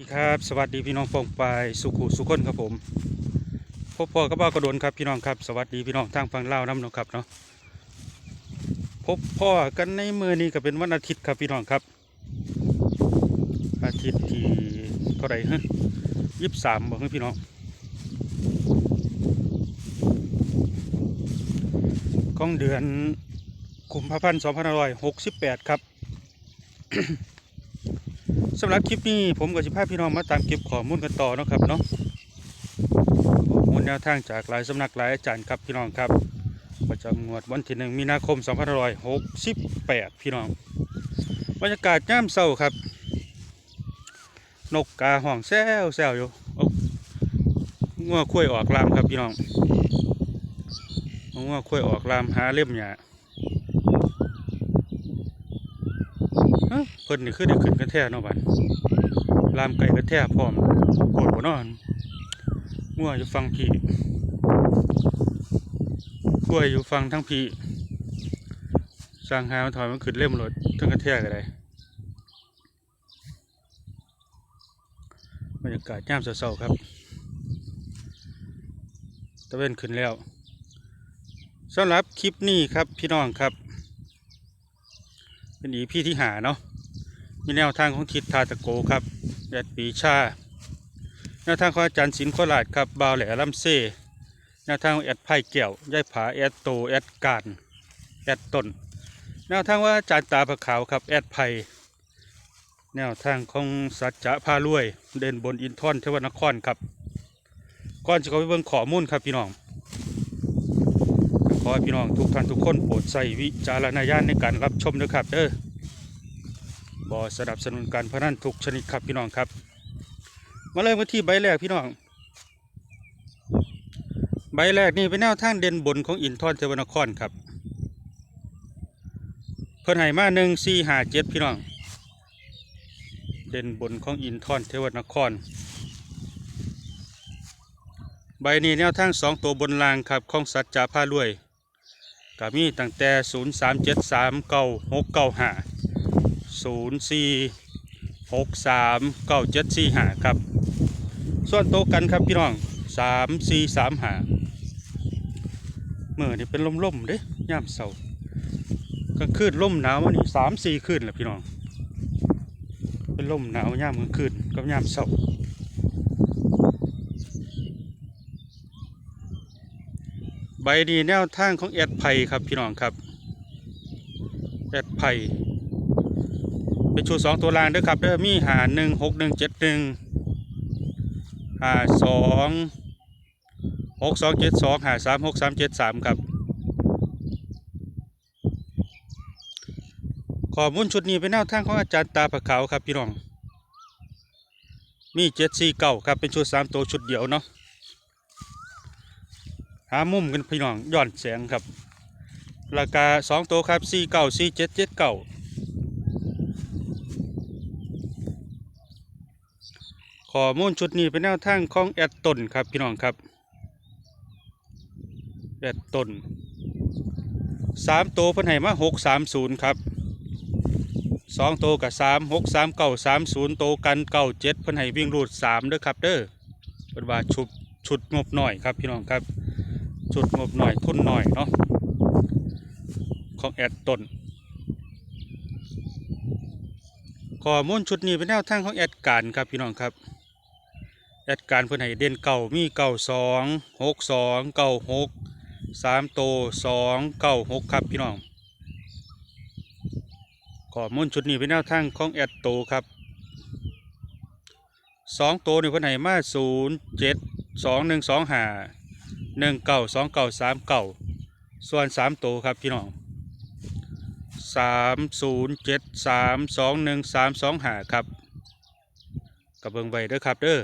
สวัสดีครับสวัสดีพี่น้องฟองปายสุขุสุขคนครับผมพบพ่อกับบ้ากระโดนครับพี่น้องครับสวัสดีพี่น้องทางฝั่งลาวน้ำเนาะครับเนาะพบพ่อกันในมือนี้ก็เป็นวันอาทิตย์ครับพี่น้องครับ อาทิตย์ที่เท่าไหร่ฮะยี่สิบสามบอกให้พี่น้อง ของเดือนกุมภาพันธ์สองพันห้าร้อยหกสิบแปดครับ สำหรับคลิปนี้ผมกับสิพาพี่น้องมาตามเก็บข้อมูลกันต่อนะครับเนาะข้อมูลแนวทางจากหลายสำนักหลายอาจารย์ครับพี่น้องครับ ประจำงวดวันที่หนึ่งมีนาคม2568 พี่น้อง บรรยากาศย่ามเศร้าครับ นกกาห้องแซวแซวอยู่เอางัวคุ้ยออกลามครับพี่น้องเอางัวคุ้ยออกลามหาเล่มหยา เอ้าเพิ่นนี่คือได้ขึ้นกันแท้เนาะบัดลามไก่กันแท้พร้อมโกรบ่นอนงัวอยู่ฟังพี่กล้วยอยู่ฟังทั้งพี่สร้างหามันถอยมันขึ้นเล่มรถทั้งกันแท้ก็ได้บรรยากาศยามเช้าๆครับตะเวนขึ้นแล้วสำหรับคลิปนี้ครับพี่น้องครับ เป็นอีพี่ที่หาเนาะ มีแนวทางของทิศทาตะโกครับแอดปีชา แนวทางของอาจารย์ศิลป์โคราชครับบาวแหล่ลำเซ่แนวทางของแอดไผ่แก้วย่ายผาแอดโตแอดการแอดต้นแนวทางว่าอาจารย์ตาผะขาวครับแอดไผ่แนวทางของสัจจะพารวย เด่นบนอินทอนเทวนครครับ ก่อนจะเข้าไปเบิ่งข้อมูลครับพี่น้องขอให้พี่น้องทุกท่านทุกคนโปรดใส่วิจารณญาณในการรับชมด้วยครับเด้อ บอสนับสนุนการพนันทุกชนิดครับพี่น้องครับ มาเริ่มกันที่ใบแรกพี่น้อง ใบแรกนี่เป็นแนวทางเด่นบนของอินทอนเทวนครครับ เพิ่นให้มาหนึ่งสี่ห้าเจ็ดพี่น้อง เด่นบนของอินทอนเทวนคร ใบนี้แนวทางสองตัวบนรางครับของสัจจาผ้ารวยก็มีตั้งแต่ 0 3 7 3 9 6 9 5 0 4 6 3 9 7 4 5ครับ ส่วนโตวกันครับพี่น้อง 3 4 3 5เมื่อนี่เป็นลมๆเด้ย่ามเสากลางคืนลมหนาววันนี้สามสี่คืนแหละพี่น้อง เป็นลมหนาวยามกลางคืนกับยามเสาใบนี้แนวทางของแอดไผ่ครับพี่น้องครับ แอดไผ่ เป็นชุดสองตัวรางด้อครับเด้อมีหาหนึ่งหกหนึ่งเจ็ดหนึ่งหาสองหกสองเจ็ดสองหาสามหกสามเจ็ดสามครับ ขอมูลชุดนี้เป็นแนวทางของอาจารย์ตาผะขาวครับพี่น้อง มีเจ็ดสี่เก้าครับเป็นชุดสามตัวชุดเดียวเนาะหามุมกันพี่น้องย้อนแสงครับ ราคาสองตัวครับสี่เก้าสี่เจ็ดเจ็ดเก้า ข้อมูลชุดนี้เป็นแนวทางของแอดตนครับพี่น้องครับแอดตนสามตัวเพิ่นให้มาหกสามศูนย์ครับสองตัวกับสามหกสามเก้าสามศูนย์โตกันเก้าเจ็ดเพิ่นให้วิ่งรูดสามเด้อครับเด้อเป็นว่าชุดชุดงบหน่อยครับพี่น้องครับจุดงบหน่อยทุนหน่อยเนาะของแอดตนข้อมูลชุดนี้เป็นแนวทางของแอดการครับพี่น้องครับ แอดการเพื่อนให้เด่นเก่ามีเก่าสองหกสองเก่าหกสามโตสองเก่าหกครับพี่น้องข้อมูลชุดนี้เป็นแนวทางของแอดโตครับสองโตนี่เพื่อนให้มาศูนย์เจ็ดสองหนึ่งสองห้าหนึ่งเก่าสองเก่าสามเก่าส่วนสามโตครับพี่น้องสามศูนย์เจ็ดสามสองหนึ่งสามสองหาครับกับเบิงไว้เด้อครับเด้อ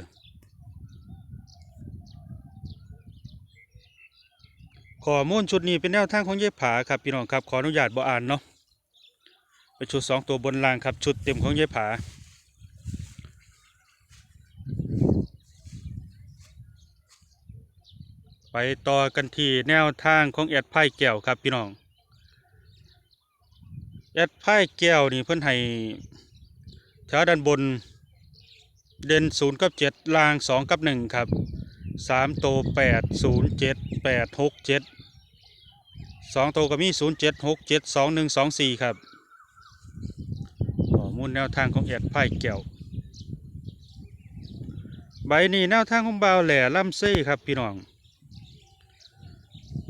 ข้อมูลชุดนี้เป็นแนวทางของเย็บผาครับพี่น้องครับขออนุญาตบ่อ่านเนาะเป็นชุดสองตัวบนรางครับชุดเต็มของเย็บผาไปต่อกันที่แนวทางของแอดไพ่แก้วครับพี่น้องแอดไพ่แก้วนี่เพิ่อนให้แถวด้านบนเด่นศูนย์กับเจ็ดลางสองกับหนึ่งครับ สามโตแปดศูนย์เจ็ดแปดหกเจ็ดสองโตก็มีศูนย์เจ็ดหกเจ็ดสองหนึ่งสองสี่ครับข้อมูลแนวทางของแอดไพ่แก้วใบนี้แนวทางของบาวแหล่ล่ำเซ่ครับพี่น้อง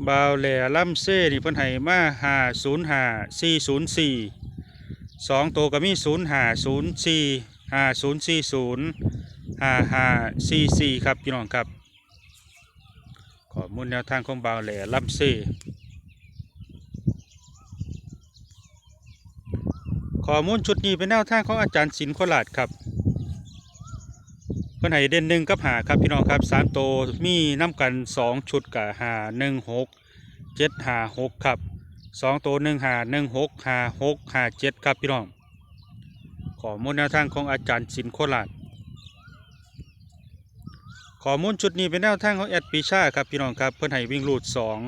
บาวแหล่ล่ำเซ่นี่เพิ่นให้มาห้าศูนย์ห้าสี่ศูนย์สี่สองตัวก็มีศูนย์ห้าศูนย์สี่ห้าศูนย์สี่ศูนย์ห้าห้าสี่สี่ครับพี่น้องครับ มูลแนวทางของบาวแหล่ลำซ่ข้อมูลชุดนี้เป็นแนวทางของอาจารย์ศิลป์โคราชครับเพิ่อนให้เด่นหนึ่งกับหาครับพี่น้องครับสามโตมีน้ำกันสองชุดกับหาหนึ่งหกเจ็ดหาหกครับสองตัวหนึ่งหาหนึ่งหกหาหกหาเจ็ดครับพี่น้องข้อมูลแนวทางของอาจารย์สินโคราช ข้อมูลชุดนี้เป็นแนวทางของแอดปีชาครับพี่น้องครับเพิ่นให้วิ่งรูดสอง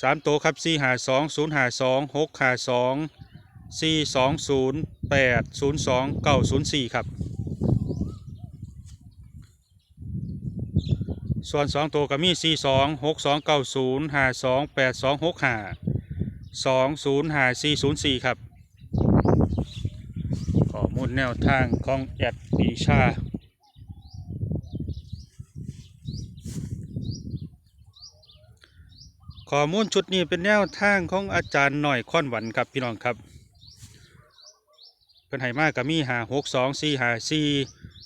สามตัวครับสี่หาสองศูนย์หาสองหกหาสองสี่สองศูนย์แปดศูนย์สองเก้าศูนย์สี่ครับ ส่วนสองตัวก็มีสี่สองหกสองเก้าศูนย์หาสองแปดสองหกหาสองศูนย์หาสี่ศูนย์สี่ครับข้อมูลแนวทางของแอดปีชา ข้อมูลชุดนี้เป็นแนวทางของอาจารย์หน่อยค่อนหวันครับพี่น้องครับ เพิ่นให้มากก็มีหาหกสองสี่หาสี่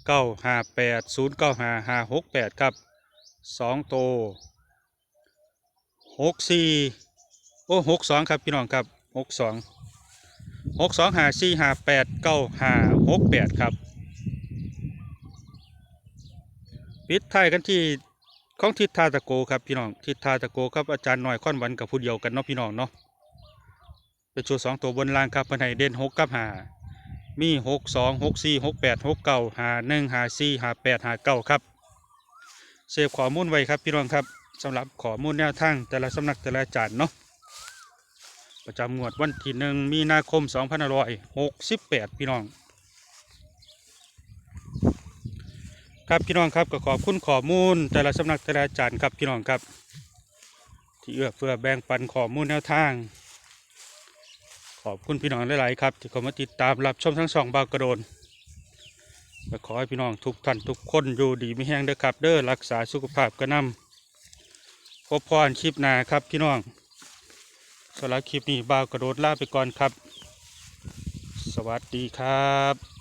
เก้าหาแปดศูนย์เก้าหาหาหกแปดครับสองโตหกสี่โอ้หกสองครับพี่น้องครับหกสองหกสองหาสี่หาแปดเก้าหาหกแปดครับ ปิดท้ายกันที่ ของทิศทาตะโกครับพี่น้องทิศทาตะโกครับอาจารย์หน่อยค่อนวันกับผู้เดียวกันเนาะพี่น้องเนาะเป็นชุดสองตัวบนล่างครับเพิ่นเด่นหกกับหามีหกสองหกสี่หกแปดหกเก้าหาหนึ่งหาสี่หาแปดหาเก้าครับเซฟข้อมูลไว้ครับพี่น้องครับสำหรับข้อมูลแนวทางแต่ละสำนักแต่ละอาจารย์เนาะประจำงวดวันที่หนึ่งมีนาคมสองพันห้าร้อยหกสิบแปดพี่น้อง ครับพี่น้องครับก็ขอบคุณข้อมูล แต่ละสำนักแต่ละอาจารย์ครับพี่น้องครับ ที่เอื้อเฟื้อแบ่งปันข้อมูลแนวทาง ขอบคุณพี่น้องหลายๆครับที่เข้ามาติดตามรับชมทั้งสองบาวกระโดนและขอให้พี่น้องทุกท่านทุกคนอยู่ดีไม่แห้งเด้อครับเด้อรักษาสุขภาพกระนำพบพรคลิปหน้าครับพี่น้องสำหรับคลิปนี้บาวกระโดดลาไปก่อนครับ สวัสดีครับ